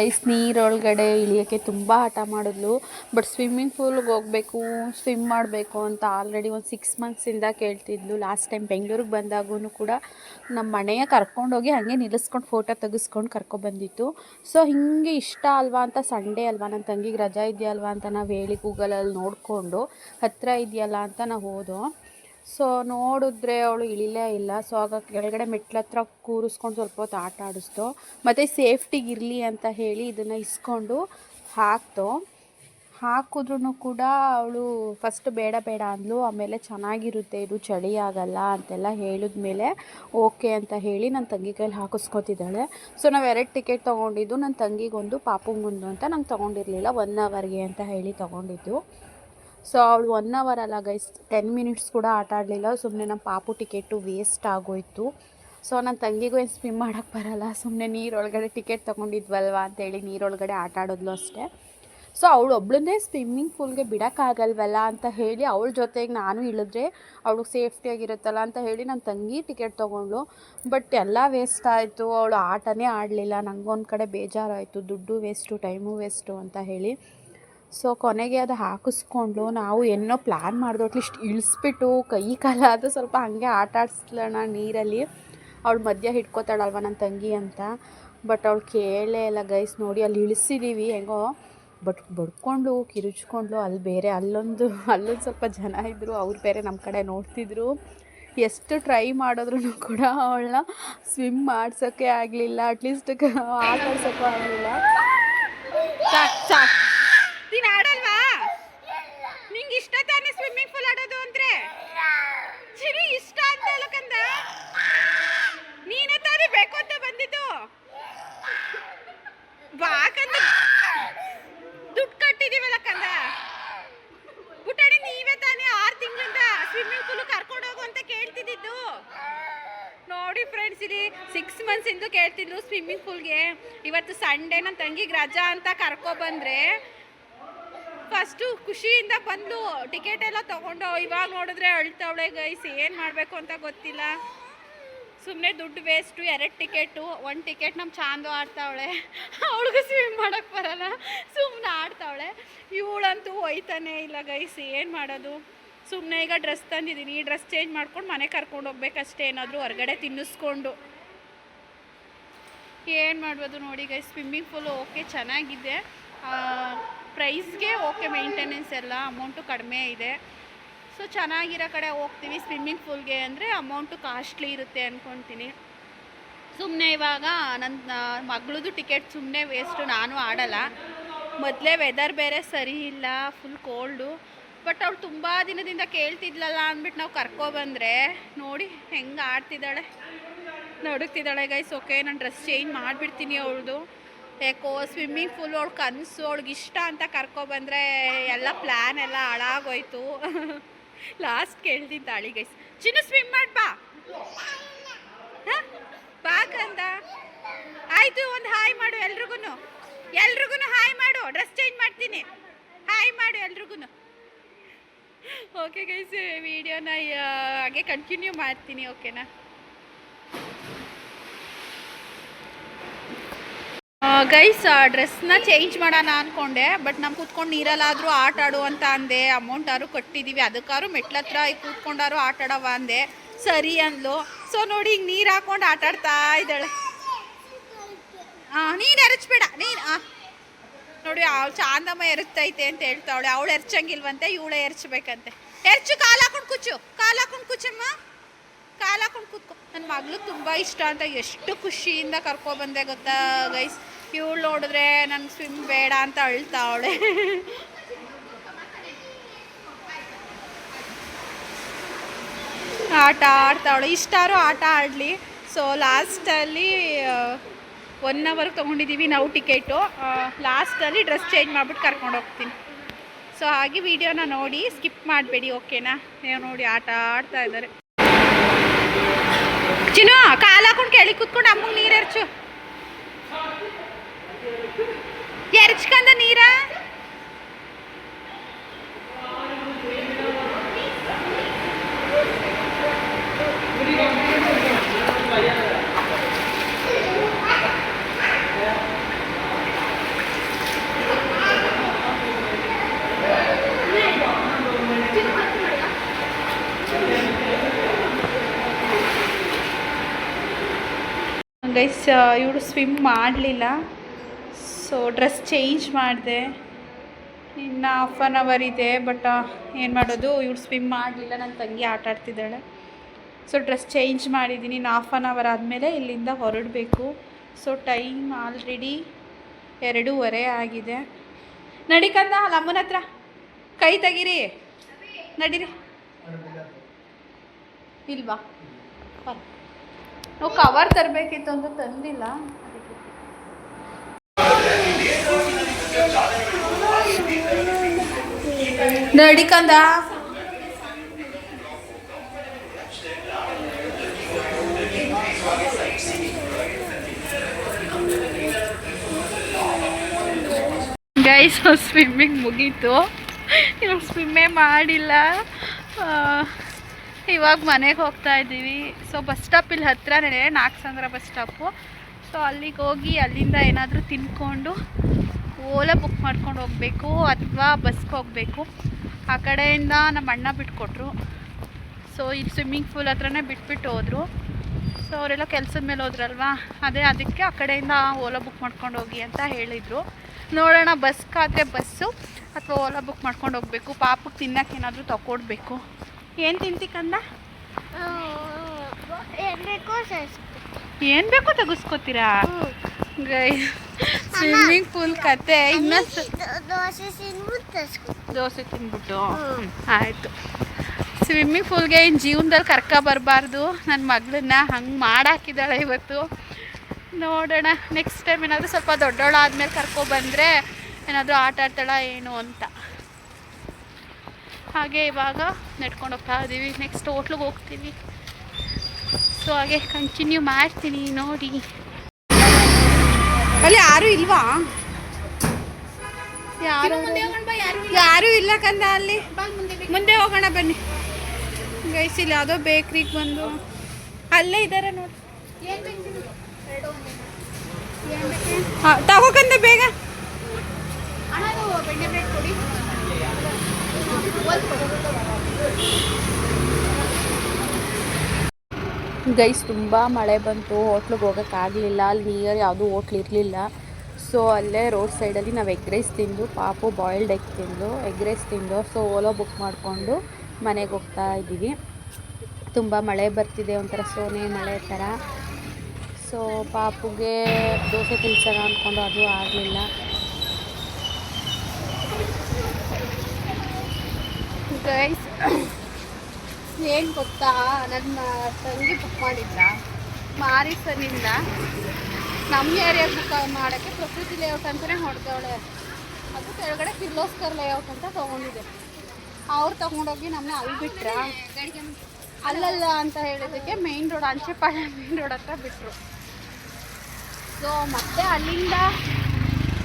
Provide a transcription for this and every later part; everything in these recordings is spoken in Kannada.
ಐಸ್ ನೀರೊಳಗಡೆ ಇಳಿಯೋಕ್ಕೆ ತುಂಬ ಹಠ ಮಾಡಿದ್ಲು. ಬಟ್ ಸ್ವಿಮ್ಮಿಂಗ್ ಫೂಲ್ಗೆ ಹೋಗಬೇಕು ಸ್ವಿಮ್ ಮಾಡಬೇಕು ಅಂತ ಆಲ್ರೆಡಿ ಒಂದು ಸಿಕ್ಸ್ ಮಂತ್ಸಿಂದ ಕೇಳ್ತಿದ್ಲು. ಲಾಸ್ಟ್ ಟೈಮ್ ಬೆಂಗಳೂರಿಗೆ ಬಂದಾಗೂ ಕೂಡ ನಮ್ಮ ಮನೆಯ ಕರ್ಕೊಂಡೋಗಿ ಹಾಗೆ ನಿಲ್ಲಿಸ್ಕೊಂಡು ಫೋಟೋ ತೆಗೆಸ್ಕೊಂಡು ಕರ್ಕೊಬಂದಿತ್ತು ಸೊ ಹಿಂಗೆ ಇಷ್ಟ ಅಲ್ವಾ ಅಂತ ಸಂಡೇ ಅಲ್ವಾ? ನನ್ನ ತಂಗಿಗೆ ರಜಾ ಇದೆಯಲ್ವಾ ಅಂತ ನಾವು ಹೇಳಿ ಗೂಗಲಲ್ಲಿ ನೋಡಿಕೊಂಡು ಹತ್ತಿರ ಇದೆಯಲ್ಲ ಅಂತ ನಾವು ಹೋದೋ. ಸೊ ನೋಡಿದ್ರೆ ಅವಳು ಇಳಿಲೇ ಇಲ್ಲ. ಸೊ ಆಗ ಕೆಳಗಡೆ ಮೆಟ್ಲ ಹತ್ರ ಕೂರಿಸ್ಕೊಂಡು ಸ್ವಲ್ಪ ಹೊತ್ತು ಆಟ ಆಡಿಸ್ತು ಮತ್ತು ಸೇಫ್ಟಿಗೆ ಇರಲಿ ಅಂತ ಹೇಳಿ ಇದನ್ನು ಇಸ್ಕೊಂಡು ಹಾಕ್ತು ಹಾಕಿದ್ರೂ ಕೂಡ ಅವಳು ಫಸ್ಟ್ ಬೇಡ ಬೇಡ ಅಂದ್ಲು. ಆಮೇಲೆ ಚೆನ್ನಾಗಿರುತ್ತೆ, ಇದು ಚಳಿ ಆಗಲ್ಲ ಅಂತೆಲ್ಲ ಹೇಳಿದ್ಮೇಲೆ ಓಕೆ ಅಂತ ಹೇಳಿ ನನ್ನ ತಂಗಿ ಕೈಲಿ ಹಾಕಿಸ್ಕೊತಿದ್ದಾಳೆ. ಸೊ ನಾವು ಎರಡು ಟಿಕೆಟ್ ತೊಗೊಂಡಿದ್ದು. ನನ್ನ ತಂಗಿಗೊಂದು, ಪಾಪುಗೊಂದು ಅಂತ ನಂಗೆ ತೊಗೊಂಡಿರಲಿಲ್ಲ. ಒನ್ ಅವರ್ಗೆ ಅಂತ ಹೇಳಿ ತೊಗೊಂಡಿದ್ದು. ಸೊ ಅವಳು ಒನ್ ಅವರ್ ಅಲ್ಲ ಗೈಸ್ ಟೆನ್ ಮಿನಿಟ್ಸ್ ಕೂಡ ಆಟ ಆಡಲಿಲ್ಲ. ಸುಮ್ಮನೆ ನಮ್ಮ ಪಾಪು ಟಿಕೆಟು ವೇಸ್ಟ್ ಆಗೋಯ್ತು. ಸೊ ನನ್ನ ತಂಗಿಗೂ ಏನು ಸ್ವಿಮ್ ಮಾಡೋಕ್ಕೆ ಬರಲ್ಲ. ಸುಮ್ಮನೆ ನೀರೊಳಗಡೆ ಟಿಕೆಟ್ ತೊಗೊಂಡಿದ್ವಲ್ವ ಅಂತೇಳಿ ನೀರೊಳಗಡೆ ಆಟ ಆಡೋದ್ಲು ಅಷ್ಟೇ. ಸೊ ಅವಳು ಒಬ್ಳನ್ನೇ ಸ್ವಿಮ್ಮಿಂಗ್ ಪೂಲ್ಗೆ ಬಿಡೋಕ್ಕಾಗಲ್ವಲ್ಲ ಅಂತ ಹೇಳಿ ಅವಳ ಜೊತೆಗೆ ನಾನು ಇಳಿದ್ರೆ ಅವಳು ಸೇಫ್ಟಿಯಾಗಿರುತ್ತಲ್ಲ ಅಂತ ಹೇಳಿ ನನ್ನ ತಂಗಿ ಟಿಕೆಟ್ ತೊಗೊಂಡ್ಳು. ಬಟ್ ಎಲ್ಲ ವೇಸ್ಟ್ ಆಯಿತು. ಅವಳು ಆಟನೇ ಆಡಲಿಲ್ಲ. ನನಗೊಂದು ಕಡೆ ಬೇಜಾರಾಯಿತು. ದುಡ್ಡು ವೇಸ್ಟು ಟೈಮು ವೇಸ್ಟು ಅಂತ ಹೇಳಿ. ಸೊ ಕೊನೆಗೆ ಅದು ಹಾಕಿಸ್ಕೊಂಡು ನಾವು ಏನೋ ಪ್ಲ್ಯಾನ್ ಮಾಡಿದ್ರು ಅಟ್ಲೀಸ್ಟ್ ಇಳಿಸ್ಬಿಟ್ಟು ಕೈ ಕಾಲ ಅದು ಸ್ವಲ್ಪ ಹಾಗೆ ಆಟ ಆಡಿಸ್ಲೋಣ ನೀರಲ್ಲಿ. ಅವಳು ಮಧ್ಯ ಹಿಡ್ಕೊತಾಳಲ್ವ ನನ್ನ ತಂಗಿ ಅಂತ. ಬಟ್ ಅವಳು ಕೇಳೇ ಇಲ್ಲ ಗೈಸ್ ನೋಡಿ ಅಲ್ಲಿ ಇಳಿಸಿದ್ದೀವಿ ಹೆಂಗೋ. ಬಟ್ ಬಡ್ಕೊಂಡು, ಕಿರುಚ್ಕೊಂಡು ಅಲ್ಲಿ ಬೇರೆ, ಅಲ್ಲೊಂದು ಅಲ್ಲೊಂದು ಸ್ವಲ್ಪ ಜನ ಇದ್ದರು ಅವ್ರು ಬೇರೆ ನಮ್ಮ ಕಡೆ ನೋಡ್ತಿದ್ರು. ಎಷ್ಟು ಟ್ರೈ ಮಾಡಿದ್ರು ಕೂಡ ಅವಳನ್ನ ಸ್ವಿಮ್ ಮಾಡ್ಸೋಕ್ಕೆ ಆಗಲಿಲ್ಲ ಅಟ್ಲೀಸ್ಟ್ ಆಟ ಆಡ್ಸೋಕ್ಕೂ ಆಗಲಿಲ್ಲ. ಸಾಕು ನೀನ್ ಆಡಲ್ವಾ ನಿಂಗೆ ಇಷ್ಟ ತಾನೇ ಸ್ವಿಮ್ಮಿಂಗ್ ಪೂಲ್ ಆಡೋದು ಅಂದ್ರೆ ಚಿರಿ ಇಷ್ಟ ಅಂತ ಹೇಳಕಂದ ನೀನೇ ತಾನೇ ಬೇಕು ಅಂತ ಬಂದಿದ್ದು ಬಾಕಂದ ದುಡ್ಡು ಕಟ್ಟಿದೀವಲ್ಲ ಕಂದ ಪುಟಾಣಿ ನೀವೇ ತಾನೇ ಆರು ತಿಂಗಳಿಂದ ಸ್ವಿಮ್ಮಿಂಗ್ ಪೂಲ್ ಕರ್ಕೊಂಡು ಹೋಗು ಅಂತ ಕೇಳ್ತಿದ್ದಿದ್ದು ನೋಡಿ ಫ್ರೆಂಡ್ಸ್ ಇಲ್ಲಿ ಸಿಕ್ಸ್ ಮಂತ್ಸ್ ಇಂದು ಕೇಳ್ತಿದ್ಲು ಸ್ವಿಮ್ಮಿಂಗ್ ಪೂಲ್ಗೆ ಇವತ್ತು ಸಂಡೇ ನನ್ನ ತಂಗಿಗೆ ರಜಾ ಅಂತ ಕರ್ಕೊಬಂದ್ರೆ ಫಸ್ಟು ಖುಷಿಯಿಂದ ಬಂದು ಟಿಕೆಟ್ ಎಲ್ಲ ತೊಗೊಂಡು, ಇವಾಗ ನೋಡಿದ್ರೆ ಅಳ್ತಾವಳೆ ಗೈಸ್ ಏನು ಮಾಡಬೇಕು ಅಂತ ಗೊತ್ತಿಲ್ಲ. ಸುಮ್ಮನೆ ದುಡ್ಡು ವೇಸ್ಟು ಎರಡು ಟಿಕೆಟು ಒಂದು ಟಿಕೆಟ್ ನಮ್ಮ ಚಾಂದು ಆಡ್ತಾವಳೆ ಅವಳಿಗೂ ಸ್ವಿಮ್ ಮಾಡೋಕ್ಕೆ ಬರಲ್ಲ ಸುಮ್ಮನೆ ಆಡ್ತಾವಳೆ ಇವಳಂತೂ ಹೋಯ್ತಾನೆ, ಇಲ್ಲ ಗೈಸ್ ಏನು ಮಾಡೋದು? ಸುಮ್ಮನೆ ಈಗ ಡ್ರೆಸ್ ತಂದಿದ್ದೀನಿ, ಈ ಡ್ರೆಸ್ ಚೇಂಜ್ ಮಾಡ್ಕೊಂಡು ಮನೆ ಕರ್ಕೊಂಡು ಹೋಗ್ಬೇಕಷ್ಟೇ, ಏನಾದರೂ ಹೊರಗಡೆ ತಿನ್ನಿಸ್ಕೊಂಡು. ಏನು ಮಾಡ್ಬೋದು ನೋಡಿ ಗೈ ಸ್ವಿಮ್ಮಿಂಗ್ ಪೂಲು ಓಕೆ ಚೆನ್ನಾಗಿದೆ. ಪ್ರೈಸ್ಗೆ ಓಕೆ ಮೇಂಟೆನೆನ್ಸ್ ಎಲ್ಲ ಅಮೌಂಟು ಕಡಿಮೆ ಇದೆ. ಸೊ ಚೆನ್ನಾಗಿರೋ ಕಡೆ ಹೋಗ್ತೀವಿ ಸ್ವಿಮ್ಮಿಂಗ್ ಪೂಲ್ಗೆ ಅಂದರೆ ಅಮೌಂಟು ಕಾಸ್ಟ್ಲಿ ಇರುತ್ತೆ ಅಂದ್ಕೊತೀನಿ ಸುಮ್ಮನೆ ಇವಾಗ ನನ್ನ ಮಗಳದು ಟಿಕೆಟ್ ಸುಮ್ಮನೆ ವೇಸ್ಟು ನಾನು ಆಡಲ್ಲ. ಮೊದಲೇ ವೆದರ್ ಬೇರೆ ಸರಿ ಇಲ್ಲ ಫುಲ್ ಕೋಲ್ಡು ಬಟ್ ಅವಳು ತುಂಬ ದಿನದಿಂದ ಕೇಳ್ತಿದ್ಲಲ್ಲ ಅಂದ್ಬಿಟ್ಟು ನಾವು ಕರ್ಕೊಬಂದರೆ ನೋಡಿ ಹೆಂಗೆ ಆಡ್ತಿದ್ದಾಳೆ. ನಡುಕ್ತಿದ್ದಾಳೆ ಗೈಸ್ ಓಕೆ ನಾನು ಡ್ರೆಸ್ ಚೇಂಜ್ ಮಾಡಿಬಿಡ್ತೀನಿ ಅವಳದು. ಯಾಕೋ ಸ್ವಿಮ್ಮಿಂಗ್ ಫೂಲ್ ಅವಳು ಕನಸು, ಅವಳಿಗೆ ಇಷ್ಟ ಅಂತ ಕರ್ಕೊಬಂದರೆ ಎಲ್ಲ ಪ್ಲ್ಯಾನ್ ಎಲ್ಲ ಹಾಳಾಗೋಯ್ತು. ಲಾಸ್ಟ್ ಕೇಳ್ತಿದ್ದಾಳಿ ಗೈಸ್ ಚಿನ್ನ ಸ್ವಿಮ್ ಮಾಡಿ ಬಾ. ಹಾಂ? ಬಾ ಕಂದ. ಆಯಿತು, ಒಂದು ಹಾಯ್ ಮಾಡು ಎಲ್ರಿಗೂ ಎಲ್ರಿಗೂ ಹಾಯ್ ಮಾಡು. ಡ್ರೆಸ್ ಚೇಂಜ್ ಮಾಡ್ತೀನಿ. ಹಾಯ್ ಮಾಡು ಎಲ್ರಿಗೂ ಓಕೆ ಗೈಸ್ ವಿಡಿಯೋನ ಹಾಗೆ ಕಂಟಿನ್ಯೂ ಮಾಡ್ತೀನಿ ಓಕೆನಾ ಗೈಸ್ ಡ್ರೆಸ್ನ ಚೇಂಜ್ ಮಾಡೋಣ ಅಂದ್ಕೊಂಡೆ ಬಟ್ ನಮ್ಮ ಕೂತ್ಕೊಂಡು ನೀರಲ್ಲಾದರೂ ಆಟ ಆಡು ಅಂತ ಅಂದೆ. ಅಮೌಂಟ್ ಆರು ಕಟ್ಟಿದ್ದೀವಿ ಅದಕ್ಕಾರು ಮೆಟ್ಲ ಹತ್ರ ಕೂತ್ಕೊಂಡಾರು ಆಟ ಆಡವ ಅಂದೆ. ಸರಿ ಅಂದ್ಲು. ಸೊ ನೋಡಿ ಈಗ ನೀರು ಹಾಕೊಂಡು ಆಟ ಆಡ್ತಾ ಇದ್ದಾಳೆ. ಹಾಂ ನೀನು ಎರಚಬೇಡ. ನೀನು ಹಾಂ ನೋಡಿ ಅವಳು ಚಾಂದಮ್ಮ ಎರಚ್ತೈತೆ ಅಂತ ಹೇಳ್ತಾವಳೆ. ಅವಳು ಎರ್ಚಂಗಿಲ್ವಂತೆ, ಇವಳೆ ಎರಚಬೇಕಂತೆ. ಎರ್ಚು, ಕಾಲು ಹಾಕೊಂಡು ಕೂಚು. ಕಾಲು ಹಾಕೊಂಡು ಕೂಚಮ್ಮ. ಕಾಲು ಹಾಕೊಂಡು ಕೂತ್ಕೊ. ನನ್ನ ಮಗಳು ತುಂಬ ಇಷ್ಟ ಅಂತ ಎಷ್ಟು ಖುಷಿಯಿಂದ ಕರ್ಕೊಬಂದೆ ಗೊತ್ತಾ ಗೈಸ್ ಇವಳು ನೋಡಿದ್ರೆ ನನ್ಗೆ ಸ್ವಿಮ್ ಬೇಡ ಅಂತ ಅಳ್ತಾ ಅವಳೆ. ಆಟ ಆಡ್ತಾವಳೆ ಇಷ್ಟಾರು ಆಟ ಆಡಲಿ. ಸೊ ಲಾಸ್ಟಲ್ಲಿ ಒನ್ ಅವರ್ ತೊಗೊಂಡಿದ್ದೀವಿ ನಾವು ಟಿಕೆಟು ಲಾಸ್ಟಲ್ಲಿ ಡ್ರೆಸ್ ಚೇಂಜ್ ಮಾಡಿಬಿಟ್ಟು ಕರ್ಕೊಂಡು ಹೋಗ್ತೀನಿ. ಸೊ ಹಾಗೆ ವಿಡಿಯೋನ ನೋಡಿ ಸ್ಕಿಪ್ ಮಾಡಬೇಡಿ ಓಕೆನಾ ನೀವು ನೋಡಿ ಆಟ ಆಡ್ತಾ ಇದ್ದಾರೆ. ಚಿನ್ನು, ಕಾಲು ಹಾಕೊಂಡು ಕೇಳಿ, ಕೂತ್ಕೊಂಡು ಅಮ್ಮಗೆ ನೀರು ಎರಚು. ಎರಚ್ಕಂದ ನೀರ? ಗೈಸ್ ಇವಳು ಸ್ವಿಮ್ ಮಾಡಲಿಲ್ಲ. ಸೊ ಡ್ರೆಸ್ ಚೇಂಜ್ ಮಾಡಿದೆ. ಇನ್ನು ಹಾಫ್ ಆನ್ ಅವರ್ ಇದೆ ಬಟ್ ಏನು ಮಾಡೋದು? ಇವ್ರು ಸ್ವಿಮ್ ಮಾಡಲಿಲ್ಲ ನನ್ನ ತಂಗಿ ಆಟ ಆಡ್ತಿದ್ದಾಳೆ. ಸೊ ಡ್ರೆಸ್ ಚೇಂಜ್ ಮಾಡಿದ್ದೀನಿ ಇನ್ನು ಹಾಫ್ ಆನ್ ಅವರ್ ಆದಮೇಲೆ ಇಲ್ಲಿಂದ ಹೊರಡಬೇಕು. ಸೊ ಟೈಮ್ ಆಲ್ರೆಡಿ ಎರಡೂವರೆ ಆಗಿದೆ. ನಡಿಕಂದ ಅಲ್ಲ ಅಮ್ಮನ ಹತ್ರ? ಕೈ ತೆಗೀರಿ. ನಡೀರಿ. ಇಲ್ವಾ. ನಾವು ಕವರ್ ತರಬೇಕಿತ್ತು ಅಂತ ತಂದಿಲ್ಲ. ನಡಿಕಂದ ಗೈಸ್ ಸ್ವಿಮ್ಮಿಂಗ್ ಮುಗೀತು. ಇವಾಗ ಸ್ವಿಮ್ಮೇ ಮಾಡಿಲ್ಲ. ಇವಾಗ ಮನೆಗೆ ಹೋಗ್ತಾ ಇದ್ದೀವಿ ಸೊ ಬಸ್ ಸ್ಟಾಪ್ ಇಲ್ಲಿ ಹತ್ರನೇ ನಾಗಸಂದ್ರ ಬಸ್ ಸ್ಟಾಪು ಸೊ ಅಲ್ಲಿಗೆ ಹೋಗಿ ಅಲ್ಲಿಂದ ಏನಾದರೂ ತಿನ್ಕೊಂಡು ಓಲಾ ಬುಕ್ ಮಾಡ್ಕೊಂಡು ಹೋಗಬೇಕು ಅಥವಾ ಬಸ್ಗೆ ಹೋಗಬೇಕು. ಆ ಕಡೆಯಿಂದ ನಮ್ಮ ಅಣ್ಣ ಬಿಟ್ಕೊಟ್ರು. ಸೊ ಈ ಸ್ವಿಮ್ಮಿಂಗ್ ಪೂಲ್ ಹತ್ರನೇ ಬಿಟ್ಬಿಟ್ಟು ಹೋದರು. ಸೊ ಅವರೆಲ್ಲ ಕೆಲಸದ ಮೇಲೆ ಹೋದ್ರಲ್ವಾ? ಅದೇ ಅದಕ್ಕೆ ಆ ಕಡೆಯಿಂದ ಓಲಾ ಬುಕ್ ಮಾಡ್ಕೊಂಡು ಹೋಗಿ ಅಂತ ಹೇಳಿದರು. ನೋಡೋಣ ಬಸ್ಗಾದರೆ ಬಸ್ಸು ಅಥವಾ ಓಲಾ ಬುಕ್ ಮಾಡ್ಕೊಂಡು ಹೋಗಬೇಕು. ಪಾಪಕ್ಕೆ ತಿನ್ನಕ್ಕೆ ಏನಾದರೂ ತಗೊಡ್ಬೇಕು ಏನು ತಿಂತಿಕಂದ ಏನು ಬೇಕೋ ತೆಗೆಸ್ಕೋತೀರಾ? ಸ್ವಿಮ್ಮಿಂಗ್ ಪೂಲ್ ಕತೆ. ಇನ್ನೊಂದು ದೋಸೆ ತಿನ್ಬಿಟ್ಟು ದೋಸೆ ತಿನ್ಬಿಟ್ಟು. ಆಯಿತು. ಸ್ವಿಮ್ಮಿಂಗ್ ಪೂಲ್ಗೆ ಇನ್ನು ಜೀವನದಲ್ಲಿ ಕರ್ಕ ಬರಬಾರ್ದು. ನನ್ನ ಮಗಳನ್ನ ಹಂಗೆ ಮಾಡಾಕಿದ್ದಾಳೆ ಇವತ್ತು. ನೋಡೋಣ ನೆಕ್ಸ್ಟ್ ಟೈಮ್ ಏನಾದರೂ ಸ್ವಲ್ಪ ದೊಡ್ಡವಳಾದ್ಮೇಲೆ ಕರ್ಕೊಬಂದರೆ ಏನಾದರೂ ಆಟ ಆಡ್ತಾಳ ಏನು ಅಂತ. ಹಾಗೆ ಇವಾಗ ನಡ್ಕೊಂಡು ಹೋಗ್ತಾ ಇದ್ದೀವಿ ನೆಕ್ಸ್ಟ್ ಹೋಟ್ಲಿಗೆ ಹೋಗ್ತೀವಿ ಸೊ ಹಾಗೆ ಕಂಟಿನ್ಯೂ ಮಾಡ್ತೀನಿ ನೋಡಿ. ಅಲ್ಲಿ ಯಾರು ಇಲ್ವಾ? ಯಾರು? ಯಾರು ಇಲ್ಲ. ಕಂದ ಅಲ್ಲಿ. ಮುಂದೆ ಹೋಗೋಣ ಬನ್ನಿ. ಗೈಸ್ ಇಲ್ಲಿ ಯಾವುದೋ ಬೇಕ್ರಿಗೆ ಬಂದು ಅಲ್ಲೇ ಇದ್ದಾರೆ ನೋಡಿ. ಹಾಂ ತಗೋಕಂದೆ ಬೇಗ. ಗೈಸ್ ತುಂಬ ಮಳೆ ಬಂತು. ಹೋಟ್ಲಿಗೆ ಹೋಗೋಕ್ಕಾಗಲಿಲ್ಲ ಅಲ್ಲಿ ನಿಯರ್ ಯಾವುದೂ ಹೋಟ್ಲ್ ಇರಲಿಲ್ಲ. ಸೊ ಅಲ್ಲೇ ರೋಡ್ ಸೈಡಲ್ಲಿ ನಾವು ಎಗ್ ರೈಸ್ ತಿಂದು ಪಾಪು ಬಾಯ್ಲ್ಡ್ ಎಗ್ ತಿಂದು ಎಗ್ ರೈಸ್ ತಿಂದು ಸೊ ಓಲೋ ಬುಕ್ ಮಾಡಿಕೊಂಡು ಮನೆಗೆ ಹೋಗ್ತಾ ಇದ್ದೀವಿ. ತುಂಬ ಮಳೆ ಬರ್ತಿದೆ ಒಂಥರ ಸೋನೆ ಮಳೆ ಥರ ಸೊ ಪಾಪುಗೆ ದೋಸೆ ತಿನ್ಸೋಣ ಅಂದ್ಕೊಂಡು ಅದು ಆಗಲಿಲ್ಲ. ಗೈಸ್ ಏನು ಗೊತ್ತಾ? ನನ್ನ ತಂಗಿ ಬುಕ್ ಮಾಡಿದ್ದ. ಮಾರಿಸನಿಂದ. ನಮ್ಮ ಏರಿಯಾ ಬುಕ್ ಮಾಡೋಕ್ಕೆ ಪ್ರಕೃತಿ ಲೇಔಟ್ ಅಂತಲೇ ಹೊಡೆದವಳೆ. ಅದು ಕೆಳಗಡೆ ಕಿರ್ಲೋಸ್ಕರ್ ಲೇಔಟ್ ಅಂತ ತಗೊಂಡಿದೆ. ಅವ್ರು ತಗೊಂಡೋಗಿ ನಮ್ಮನ್ನ ಅಲ್ಲಿ ಬಿಟ್ರ. ಅಲ್ಲಲ್ಲ ಅಂತ ಹೇಳಿದ್ದಕ್ಕೆ main road Anchepalya main road ಹತ್ರ ಬಿಟ್ಟರು ಸೊ ಮತ್ತೆ ಅಲ್ಲಿಂದ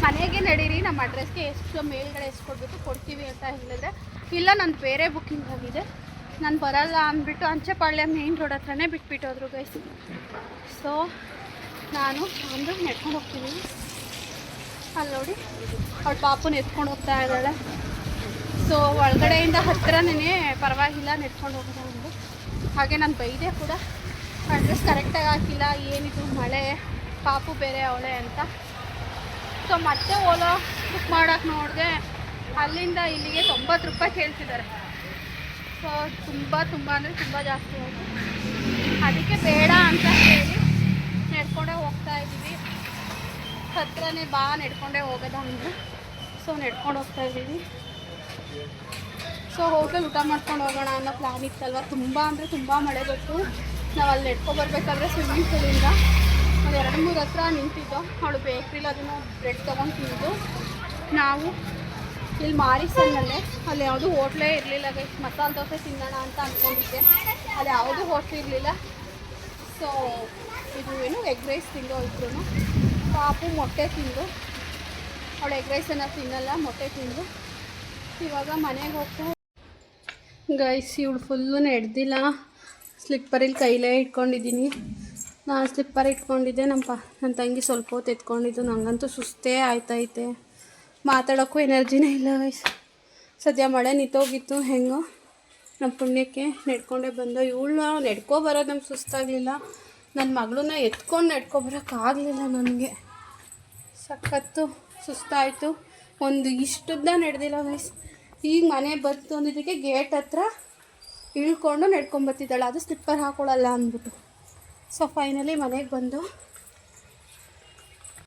ಮನೆಗೆ ನಡೀರಿ, ನಮ್ಮ ಅಡ್ರೆಸ್ಗೆ ಎಷ್ಟು ಮೇಲ್ಗಡೆ ಎಷ್ಟು ಕೊಡಬೇಕು ಕೊಡ್ತೀವಿ ಅಂತ ಹೇಳಿದ್ರೆ, ಇಲ್ಲ, ನಂದು ಬೇರೆ ಬುಕ್ಕಿಂಗ್ ಆಗಿದೆ ನಾನು ಬರಲ್ಲ ಅಂದ್ಬಿಟ್ಟು ಅಂಚೆಪಾಳ್ಯ ಮೇನ್ ರೋಡ್ ಹತ್ರನೇ ಬಿಟ್ಬಿಟ್ಟೋದ್ರು ಗೈಸ್ ಸೊ ನಾನು ಒಂದು ನೆಟ್ಕೊಂಡು ಹೋಗ್ತೀನಿ. ಅಲ್ಲಿ ನೋಡಿ, ಅವಳ ಪಾಪು ನೆತ್ಕೊಂಡು ಹೋಗ್ತಾ ಇದ್ದಾಳೆ. ಸೊ ಒಳಗಡೆಯಿಂದ ಹತ್ತಿರನೇ ಪರವಾಗಿಲ್ಲ ನೆಟ್ಕೊಂಡು ಹೋಗೋದು ಅಂದು ಹಾಗೆ ನಾನು ಬೈದೆ ಕೂಡ. ಅಡ್ರೆಸ್ ಕರೆಕ್ಟಾಗಿ ಹಾಕಿಲ್ಲ, ಏನಿದು, ಮಳೆ, ಪಾಪು ಬೇರೆ ಅವಳೆ ಅಂತ. ಸೊ ಮತ್ತೆ ಓಲೋ ಬುಕ್ ಮಾಡೋಕೆ ನೋಡಿದೆ. ಅಲ್ಲಿಂದ ಇಲ್ಲಿಗೆ ತೊಂಬತ್ತು ರೂಪಾಯಿ ಕೇಳ್ತಿದ್ದಾರೆ. ಸೊ ತುಂಬ ತುಂಬ ಅಂದರೆ ತುಂಬ ಜಾಸ್ತಿ ಆಯಿತು ಅದಕ್ಕೆ ಬೇಡ ಅಂತ ಹೇಳಿ ನಡ್ಕೊಂಡೇ ಹೋಗ್ತಾ ಇದ್ದೀವಿ. ಹತ್ರನೇ ಬಾ ನಡ್ಕೊಂಡೇ ಹೋಗೋದ ಅಂದರೆ ಸೊ ನಡ್ಕೊಂಡು ಹೋಗ್ತಾ ಇದ್ದೀವಿ. ಸೊ ಹೋಟೆಲ್ ಊಟ ಮಾಡ್ಕೊಂಡು ಹೋಗೋಣ ಅನ್ನೋ ಪ್ಲ್ಯಾನ್ ಇತ್ತಲ್ವ? ತುಂಬ ಅಂದರೆ ತುಂಬ ಮಳೆ ಬಂತು. ನಾವು ಅಲ್ಲಿ ನಡ್ಕೊಬರ್ಬೇಕಾದ್ರೆ ಸ್ವಿಮ್ಮಿಂಗ್ ಪೂಲಿಂದ ಒಂದು ಎರಡು ಮೂರು ಹತ್ರ ನಿಂತಿದ್ದೋ, ಅವಳು ಬೇಕ್ರಿಲಿ ಅದನ್ನು ಬ್ರೆಡ್ ತೊಗೊಂಡು ತಿಂದು ನಾವು ಇಲ್ಲಿ ಮಾರಿಸನ್ನಲ್ಲೇ ಅಲ್ಲಿ ಯಾವುದೂ ಹೋಟ್ಲೇ ಇರಲಿಲ್ಲ ಗೈಸ್ ಮಸಾಲೆ ದೋಸೆ ತಿನ್ನೋಣ ಅಂತ ಅಂದ್ಕೊಂಡಿದ್ದೆ ಅಲ್ಲಿ ಯಾವುದೂ ಹೋಟ್ಲ್ ಇರಲಿಲ್ಲ. ಸೊ ಇದು ಏನು ಎಗ್ ರೈಸ್ ತಿಂದು ಇದ್ರು ಪಾಪು ಮೊಟ್ಟೆ ತಿಂದು. ಅವಳು ಎಗ್ ರೈಸನ್ನು ತಿನ್ನಲ್ಲ, ಮೊಟ್ಟೆ ತಿಂದು. ಇವಾಗ ಮನೆಗೆ ಹೋಗ್ತಾ ಗೈಸ್ ಇವಳು ಫುಲ್ಲು ನಡೆದಿಲ್ಲ. ಸ್ಲಿಪ್ಪರಲ್ಲಿ ಕೈಲೇ ಇಟ್ಕೊಂಡಿದ್ದೀನಿ. ನಾನು ಸ್ಲಿಪ್ಪರ್ ಇಟ್ಕೊಂಡಿದ್ದೆ ನಮ್ಮ ಪ ನನ್ನ ತಂಗಿ ಸ್ವಲ್ಪ ಹೊತ್ತು ಎತ್ಕೊಂಡಿದ್ದು. ನನಗಂತೂ ಸುಸ್ತೇ ಆಯ್ತೈತೆ. ಮಾತಾಡೋಕ್ಕೂ ಎನರ್ಜಿನೇ ಇಲ್ಲ ವಯಸ್ಸು ಸದ್ಯ ಮಳೆ ನಿಂತೋಗಿತ್ತು, ಹೆಂಗೋ. ನಮ್ಮ ಪುಣ್ಯಕ್ಕೆ ನಡ್ಕೊಂಡೇ ಬಂದೋ ಇವಳನ್ನ ನಡ್ಕೊ ಬರೋದು ನಮ್ಗೆ ಸುಸ್ತಾಗಲಿಲ್ಲ. ನನ್ನ ಮಗಳನ್ನ ಎತ್ಕೊಂಡು ನಡ್ಕೊ ಬರೋಕ್ಕಾಗಲಿಲ್ಲ ನನಗೆ. ಸಖತ್ತು ಸುಸ್ತಾಯಿತು. ಒಂದು ಇಷ್ಟುದ್ದ ನಡೆದಿಲ್ಲ ವಯಸ್ಸು ಈಗ ಮನೆ ಬಂತು ಅಂದಿದ್ದಕ್ಕೆ ಗೇಟ್ ಹತ್ರ ಇಳ್ಕೊಂಡು ನಡ್ಕೊಂಬತ್ತಿದ್ದಾಳೆ ಅದು ಸ್ಲಿಪ್ಪರ್ ಹಾಕೊಳ್ಳಲ್ಲ ಅಂದ್ಬಿಟ್ಟು. ಸೊ ಫೈನಲಿ ಮನೆಗೆ ಬಂದು